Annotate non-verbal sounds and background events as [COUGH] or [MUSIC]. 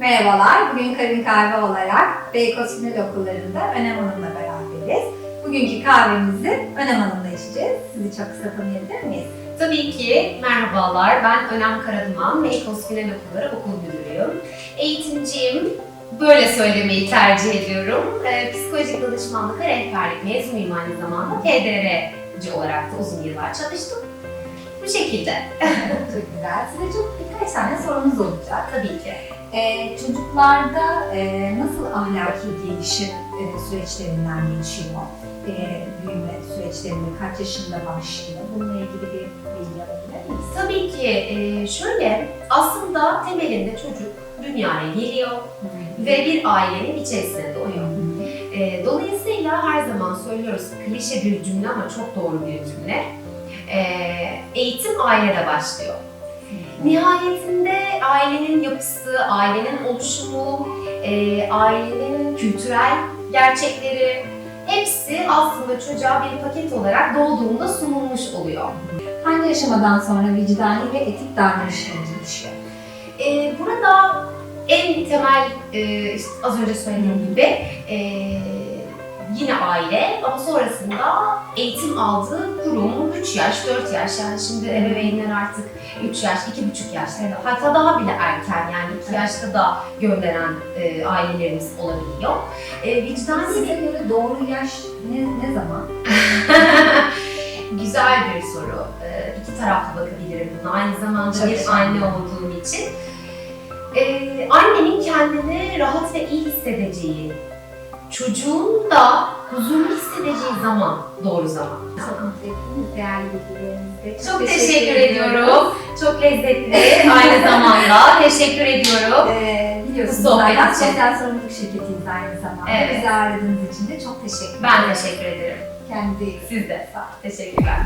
Merhabalar, bugün Karın Kahve olarak Beykoz Final Okulları'nda Önem Hanım'la beraberiz. Bugünkü kahvemizi Önem Hanım'la içeceğiz. Sizi çok kısa tanıyabilir miyiz? Tabii ki merhabalar. Ben Önem Karaduman ve Ekos Final Okulları okul müdürüyüm. Eğitimciyim. Böyle söylemeyi tercih ediyorum. Ee, psikolojik danışmanlık ve rehberlik mezunuyum aynı zamanda. TDR'ci olarak da uzun yıllar çalıştım. Bu şekilde. [LAUGHS] çok güzel. Size çok birkaç tane sorumuz olacak. Tabii ki. Ee, çocuklarda e, nasıl ahlaki gelişim e, süreçlerinden geçiyor? E, büyüme süreçlerinde kaç yaşında başlıyor? Bununla ilgili bir bilgi alabilir miyiz? Tabii ki e, şöyle aslında temelinde çocuk dünyaya geliyor ve bir ailenin içerisine doğuyor. E, dolayısıyla her zaman söylüyoruz klişe bir cümle ama çok doğru bir cümle. E, eğitim ailede başlıyor. Nihayetinde ailenin yapısı, ailenin oluşumu, e, ailenin kültürel gerçekleri hepsi aslında çocuğa bir paket olarak doğduğunda sunulmuş oluyor. Hangi aşamadan sonra vicdani ve etik davranışları gelişiyor? E, burada en temel, e, işte az önce söylediğim gibi e, yine aile ama sonrasında eğitim aldığı kurum 3 yaş, 4 yaş yani şimdi ebeveynler artık 3 yaş, 2,5 yaşlarda hatta daha bile erken yani 2 yaşta da gönderen e, ailelerimiz olabiliyor. E, vicdani Size göre doğru yaş ne, ne zaman? [LAUGHS] Güzel bir soru. Ee, iki taraflı bakabilirim buna. Aynı zamanda Tabii. bir anne olduğum için. Ee, annenin kendini rahat ve iyi hissedeceği, çocuğun da huzurlu hissedeceği zaman doğru zaman. Çok değerli teşekkür, ediyorum. Çok lezzetli [LAUGHS] aynı zamanda. [LAUGHS] teşekkür ediyorum. Ee, biliyorsunuz sohbet zaten için. sosyal sorumluluk şirketiyiz aynı zamanda. Evet. Bizi aradığınız için de çok teşekkür Ben ederim. teşekkür ederim. Bakın. Siz de. Sağ olun. Teşekkürler.